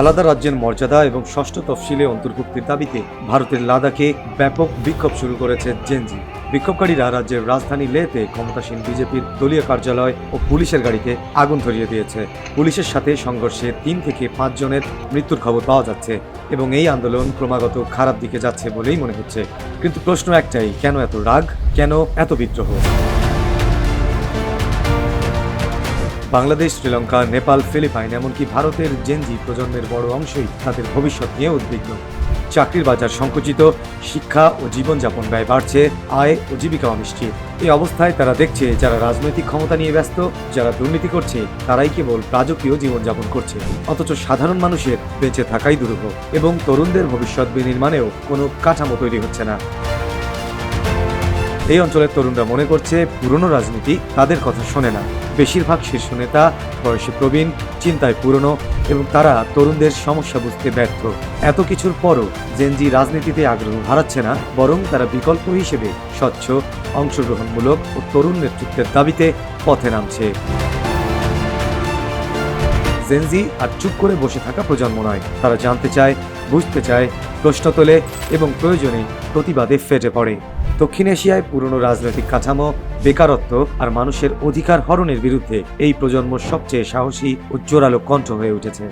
আলাদা রাজ্যের মর্যাদা এবং ষষ্ঠ তফসিলে অন্তর্ভুক্তির দাবিতে ভারতের লাদাখে ব্যাপক বিক্ষোভ শুরু করেছে জেনজি। বিক্ষোভকারীরা রাজ্যের রাজধানী লেতে ক্ষমতাসীন বিজেপির দলীয় কার্যালয় ও পুলিশের গাড়িতে আগুন ধরিয়ে দিয়েছে। পুলিশের সাথে সংঘর্ষে তিন থেকে পাঁচজনের মৃত্যুর খবর পাওয়া যাচ্ছে এবং এই আন্দোলন ক্রমাগত খারাপ দিকে যাচ্ছে বলেই মনে হচ্ছে। কিন্তু প্রশ্ন একটাই, কেন এত রাগ? কেন এত বিদ্রোহ? বাংলাদেশ, শ্রীলঙ্কা, নেপাল, ফিলিপাইন এমনকি ভারতের জেনজি প্রজন্মের বড় অংশই তাদের ভবিষ্যৎ নিয়ে উদ্বিগ্ন। চাকরির বাজার সংকুচিত, শিক্ষা ও জীবনযাপন ব্যয় বাড়ছে, আয় ও জীবিকা অনিশ্চিত। এই অবস্থায় তারা দেখছে, যারা রাজনৈতিক ক্ষমতা নিয়ে ব্যস্ত, যারা দুর্নীতি করছে, তারাই কেবল রাজকীয় জীবনযাপন করছে। অথচ সাধারণ মানুষের বেঁচে থাকাই দুরূহ এবং তরুণদের ভবিষ্যৎ বিনির্মাণেও কোনো কাঠামো তৈরি হচ্ছে না। এই অঞ্চলের তরুণরা মনে করছে পুরনো রাজনীতি তাদের কথা শোনে না। বেশিরভাগ শীর্ষ নেতা বয়সে প্রবীণ, চিন্তায় পুরনো এবং তারা তরুণদের সমস্যা বুঝতে ব্যর্থ। এত কিছুর পরও জেনজি রাজনীতিতে আগ্রহ হারাচ্ছে না, বরং তারা বিকল্প হিসেবে স্বচ্ছ, অংশগ্রহণমূলক ও তরুণ নেতৃত্বের দাবিতে পথে নামছে। জেনজি আর চুপ করে বসে থাকা প্রজন্ম নয়। তারা জানতে চায়, বুঝতে চায় প্রশ্ন তোলে এবং প্রয়োজনে প্রতিবাদে ফেটে পড়ে। দক্ষিণ এশিয়ায় পুরনো রাজনৈতিক কাঠামো, বেকারত্ব আর মানুষের অধিকার হরণের বিরুদ্ধে এই প্রজন্ম সবচেয়ে সাহসী ও জোরালো কণ্ঠ হয়ে উঠেছে।